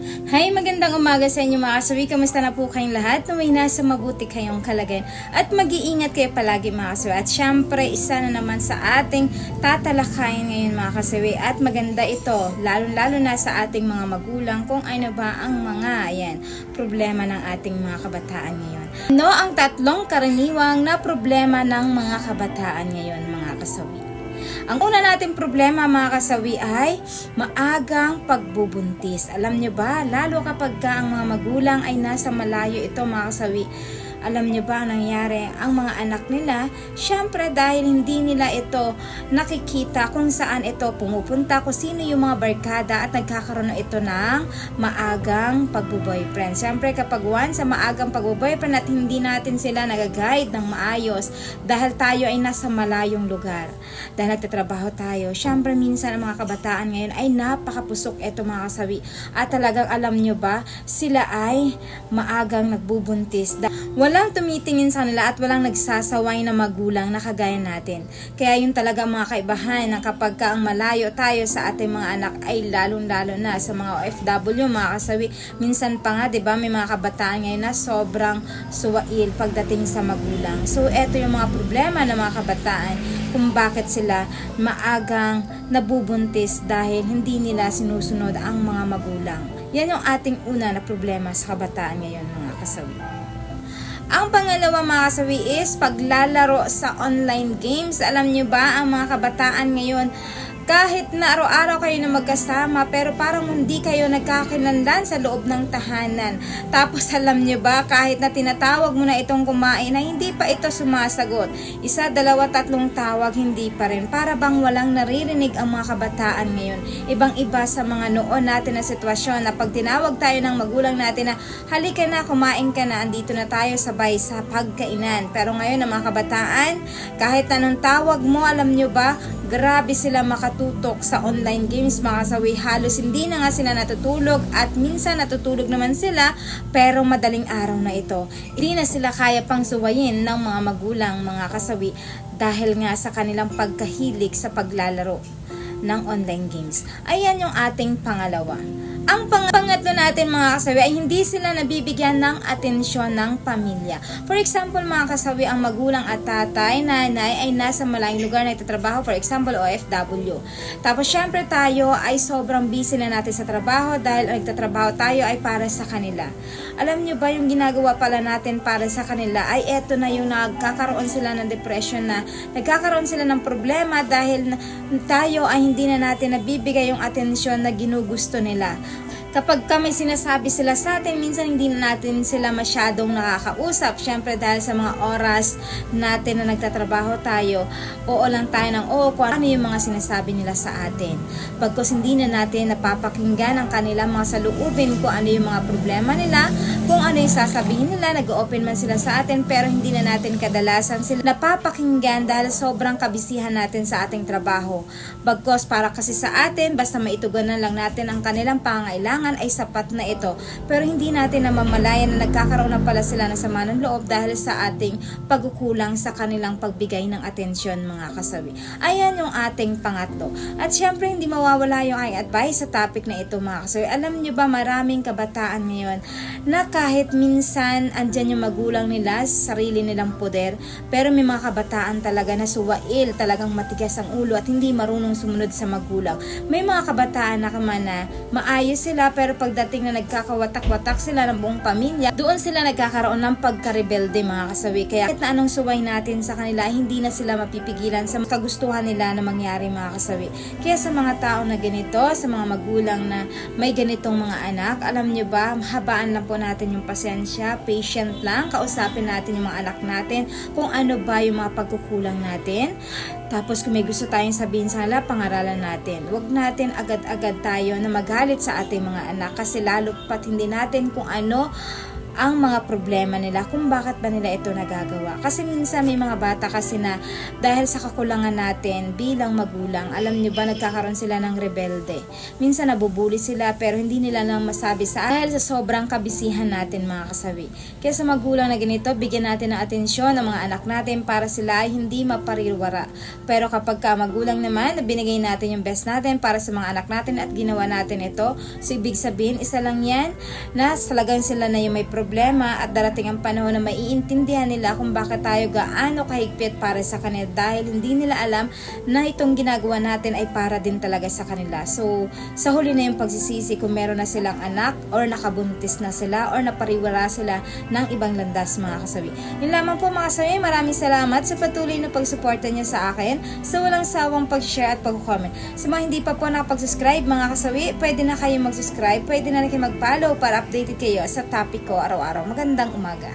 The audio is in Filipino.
Hi, magandang umaga sa inyo mga kasawi. Kamusta na po kayong lahat? Naway nasa mabuti kayong kalagayan. At mag-iingat kayo palagi mga kasawi. At syempre, isa na naman sa ating tatalakayin ngayon mga kasawi. At maganda ito, lalo-lalo na sa ating mga magulang kung ano ba ang mga ayan, problema ng ating mga kabataan ngayon. Ano ang tatlong karaniwang na problema ng mga kabataan ngayon mga kasawi? Ang una nating problema mga kasawi ay maagang pagbubuntis. Alam nyo ba, lalo kapag ka ang mga magulang ay nasa malayo ito mga kasawi, alam nyo ba ang nangyari? Ang mga anak nila, syempre dahil hindi nila ito nakikita kung saan ito pumupunta, kung sino yung mga barkada at nagkakaroon na ito ng maagang pagbo-boyfriend. Syempre kapag once sa maagang pagbo-boyfriend at hindi natin sila nag-guide ng maayos dahil tayo ay nasa malayong lugar. Dahil nagtatrabaho tayo, syempre minsan ang mga kabataan ngayon ay napakapusok ito mga kasawi. At talagang alam nyo ba, sila ay maagang nagbubuntis. Walang tumitingin sa kanila at walang nagsasaway na magulang na kagaya natin. Kaya yun talaga mga kaibahan na kapag ka ang malayo tayo sa ating mga anak ay lalong-lalo na sa mga OFW, mga kasawi. Minsan pa nga, di ba, may mga kabataan ngayon na sobrang suwail pagdating sa magulang. So, eto yung mga problema ng mga kabataan kung bakit sila maagang nabubuntis dahil hindi nila sinusunod ang mga magulang. Yan yung ating una na problema sa kabataan ngayon, mga kasawi. Ang pangalawa mga kasawi is paglalaro sa online games. Alam nyo ba ang mga kabataan ngayon kahit na araw-araw kayo na magkasama pero parang hindi kayo nagkakakilanlan sa loob ng tahanan. Tapos alam nyo ba kahit na tinatawag mo na itong kumain ay hindi pa ito sumasagot. Isa, dalawa, tatlong tawag hindi pa rin. Para bang walang naririnig ang mga kabataan ngayon. Ibang iba sa mga noon natin na sitwasyon na pag tinawag tayo ng magulang natin na halika na, kumain ka na, andito na tayo sabay sa pagkainan. Pero ngayon ang mga kabataan, kahit anong tawag mo, alam nyo ba, grabe sila makatutok sa online games mga kasawi. Halos hindi na nga sila natutulog at minsan natutulog naman sila pero madaling araw na ito. Hindi na sila kaya pang suwayin ng mga magulang mga kasawi dahil nga sa kanilang pagkahilig sa paglalaro ng online games. Ayan yung ating pangalawa. Ang pang pangatlo natin mga kasawi ay hindi sila nabibigyan ng atensyon ng pamilya. For example mga kasawi, ang magulang at tatay, nanay ay nasa malayong lugar na itatrabaho, for example OFW. Tapos syempre tayo ay sobrang busy na natin sa trabaho dahil ang nagtatrabaho tayo ay para sa kanila. Alam nyo ba yung ginagawa pala natin para sa kanila ay eto na yung nagkakaroon sila ng depression na nagkakaroon sila ng problema dahil tayo ay hindi na natin nabibigay yung atensyon na ginugusto nila. Kapag kami sinasabi sila sa atin, minsan hindi na natin sila masyadong nakakausap. Siyempre dahil sa mga oras natin na nagtatrabaho tayo, oo lang tayo ng oo kung ano yung mga sinasabi nila sa atin. Pagkos hindi na natin napapakinggan ang kanilang mga saluubin kung ano yung mga problema nila, kung ano yung sasabihin nila, nag-open man sila sa atin pero hindi na natin kadalasan sila napapakinggan dahil sobrang kabisihan natin sa ating trabaho. Bagkos para kasi sa atin, basta maitugunan lang natin ang kanilang pangailangan ay sapat na ito. Pero hindi natin namamalayan na nagkakaroon na pala sila ng sama ng loob dahil sa ating pagkukulang sa kanilang pagbigay ng atensyon mga kasawi. Ayan yung ating pangatlo. At syempre hindi mawawala yung ay advice sa topic na ito mga kasawi. Alam nyo ba maraming kabataan ngayon na kahit minsan andyan yung magulang nila, sarili nilang poder, pero may mga kabataan talaga na suwail, talagang matigas ang ulo at hindi marunong sumunod sa magulang. May mga kabataan na kaman na maayos sila pero pagdating na nagkakawatak-watak sila ng buong pamilya, doon sila nagkakaroon ng pagkarebelde mga kasawi. Kaya kahit na anong suway natin sa kanila, hindi na sila mapipigilan sa kagustuhan nila na mangyari mga kasawi. Kaya sa mga tao na ganito, sa mga magulang na may ganitong mga anak, alam nyo ba, habaan lang po natin yung pasensya, patient lang, kausapin natin yung mga anak natin, kung ano ba yung mga pagkukulang natin. Tapos kung may gusto tayong sabihin sa kanila, pangaralan natin. Huwag natin agad-agad tayo na magalit sa ating mga anak kasi lalo pat hindi natin kung ano ang mga problema nila kung bakit ba nila ito nagagawa. Kasi minsan may mga bata kasi na dahil sa kakulangan natin bilang magulang, alam niyo ba nagkakaroon sila ng rebelde. Minsan nabubuli sila pero hindi nila lang masabi sa dahil sa sobrang kabisihan natin mga kasabi. Kaya sa magulang na ganito, bigyan natin ng atensyon ng mga anak natin para sila ay hindi maparirwara. Pero kapag ka magulang naman, na binigay natin yung best natin para sa mga anak natin at ginawa natin ito, so ibig sabihin, isa lang yan na talagang sila na yung may problema at darating ang panahon na maiintindihan nila kung bakit tayo gaano kahigpit para sa kanila dahil hindi nila alam na itong ginagawa natin ay para din talaga sa kanila. So, sa huli na yung pagsisisi kung meron na silang anak or nakabuntis na sila or napariwara sila ng ibang landas mga kasabi. Yun lamang po mga kasabi, maraming salamat sa patuloy na pagsuporta niyo sa akin sa walang sawang pag-share at pag-comment. Sa mga hindi pa po nakapag-subscribe mga kasawi, pwede na kayo mag-subscribe, pwede na kayo mag-follow para updated kayo sa topic ko araw-araw. Magandang umaga.